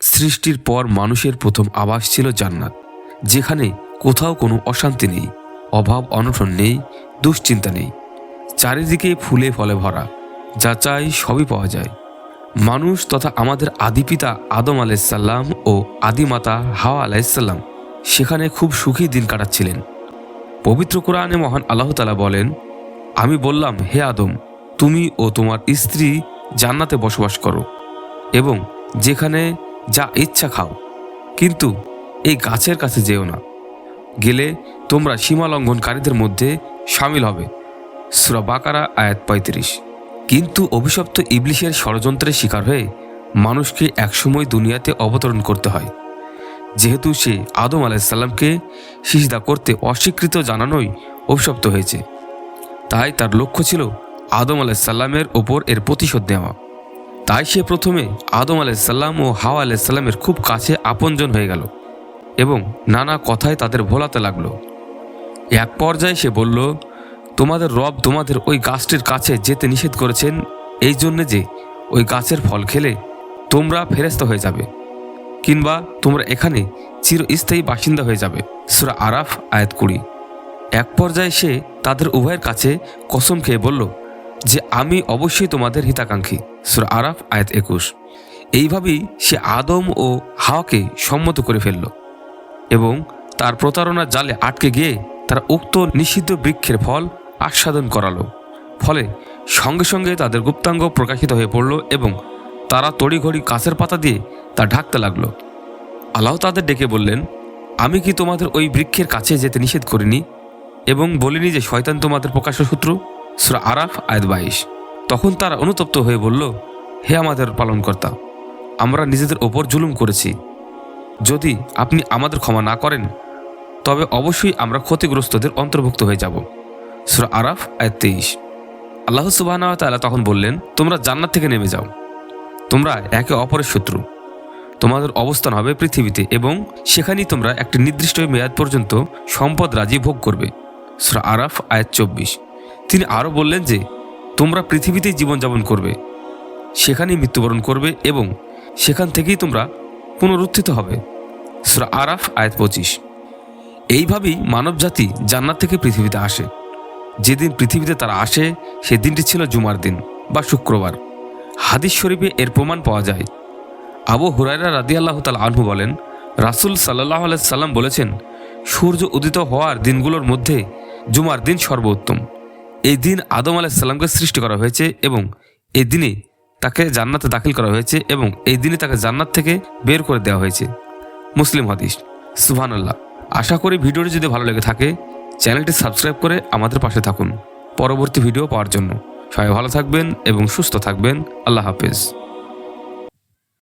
সৃষ্টির পর মানুষের প্রথম আবাস ছিল জান্নাত, যেখানে কোথাও কোনো অশান্তি নেই, অভাব অনটন নেই, দুশ্চিন্তা নেই। চারিদিকে ফুলে ফলে ভরা, যা চাই সবই পাওয়া যায়। মানুষ তথা আমাদের আদিপিতা আদম আলাইসাল্লাম ও আদিমাতা হাওয়া আলাইসাল্লাম সেখানে খুব সুখী দিন কাটাচ্ছিলেন। পবিত্র কোরআনে মহান আল্লাহ তালা বলেন, আমি বললাম, হে আদম, তুমি ও তোমার স্ত্রী জান্নাতে বসবাস করো এবং যেখানে যা ইচ্ছা খাও। কিন্তু এই গাছের কাছে যেও না। গেলে তোমরা সীমা লঙ্ঘনকারীদের মধ্যে সামিল হবে। সুরা বাকারা, আয়াত পঁয়ত্রিশ। কিন্তু অভিশপ্ত ইবলিশের ষড়যন্ত্রের শিকার হয়ে মানুষকে একসময় দুনিয়াতে অবতরণ করতে হয়। যেহেতু সে আদম আলাইসাল্লামকে সিজদা করতে অস্বীকৃত জানানোই অভিশপ্ত হয়েছে। তাই তার লক্ষ্য ছিল আদম আলাইসাল্লামের ওপর এর প্রতিশোধ নেওয়া। তাই সে প্রথমে আদম আলাইসাল্লাম ও হাওয়া আলাইসাল্লামের খুব কাছে আপনজন হয়ে গেল এবং নানা কথায় তাদের ভোলাতে লাগল। এক পর্যায়ে সে বলল, তোমাদের রব তোমাদের ওই গাছটির কাছে যেতে নিষেধ করেছেন, এই জন্যে যে ওই গাছের ফল খেলে তোমরা ফেরস্ত হয়ে যাবে কিংবা তোমরা এখানে চিরস্থায়ী বাসিন্দা হয়ে যাবে। সুরা আরাফ আয়াত কুড়ি। এক পর্যায়ে সে তাদের উভয়ের কাছে কসম খেয়ে বলল যে আমি অবশ্যই তোমাদের হিতাকাঙ্ক্ষী। সুর আরাফ, আয়াত একুশ। এইভাবেই সে আদম ও হাওয়াকে সম্মত করে ফেলল এবং তার প্রতারণার জালে আটকে গিয়ে তারা উক্ত নিষিদ্ধ বৃক্ষের ফল আস্বাদন করালো। ফলে সঙ্গে সঙ্গে তাদের গুপ্তাঙ্গ প্রকাশিত হয়ে পড়ল এবং তারা তড়িঘড়ি কাছের পাতা দিয়ে তা ঢাকতে লাগল। আল্লাহ তাদের ডেকে বললেন, আমি কি তোমাদের ওই বৃক্ষের কাছে যেতে নিষেধ করিনি এবং বলিনি যে শয়তান তোমাদের প্রকাশ্য শত্রু সুরা আরাফ, আয়াত বাইশ। তখন তারা অনুতপ্ত হয়ে বলল, হে আমাদের পালনকর্তা, আমরা নিজেদের ওপর জুলুম করেছি। যদি আপনি আমাদের ক্ষমা না করেন, তবে অবশ্যই আমরা ক্ষতিগ্রস্তদের অন্তর্ভুক্ত হয়ে যাব। সুরা আরাফ, আয়াত তেইশ। আল্লাহ সুবাহ তখন বললেন, তোমরা জান্নাত থেকে নেমে যাও। তোমরা একে অপরের শত্রু। তোমাদের অবস্থান হবে পৃথিবীতে এবং সেখানেই তোমরা একটি নির্দিষ্ট মেয়াদ পর্যন্ত সম্পদ রাজি ভোগ করবে। সুরা আরাফ, আয়াত চব্বিশ। তিনি আরও বললেন যে, তোমরা পৃথিবীতেই জীবনযাপন করবে, সেখানেই মৃত্যুবরণ করবে এবং সেখান থেকেই তোমরা পুনরুত্থিত হবে। সুরা আরাফ, আয়াত পঁচিশ। এইভাবেই মানবজাতি জান্নাত থেকে পৃথিবীতে আসে। যেদিন পৃথিবীতে তারা আসে সেদিনটি ছিল জুমার দিন বা শুক্রবার। হাদিস শরীফে এর প্রমাণ পাওয়া যায়। আবু হুরাইরা রাদি আল্লাহ তাল আনহু বলেন, রাসুল সাল্লাহ সাল্লাম বলেছেন, সূর্য উদিত হওয়ার দিনগুলোর মধ্যে জুমার দিন সর্বোত্তম। এই দিন আদম আলাহিসাল্লামকে সৃষ্টি করা হয়েছে এবং এই দিনে তাকে জান্নাতে দাখিল করা হয়েছে এবং এই দিনে তাকে জান্নাত থেকে বের করে দেওয়া হয়েছে। মুসলিম হাদিস। সুবহানাল্লাহ। আশা করি ভিডিওটি যদি ভালো লেগে থাকে, চ্যানেলটি সাবস্ক্রাইব করে আমাদের পাশে থাকুন। পরবর্তী ভিডিও পাওয়ার জন্য। সবাই ভালো থাকবেন এবং সুস্থ থাকবেন। আল্লাহ হাফেজ।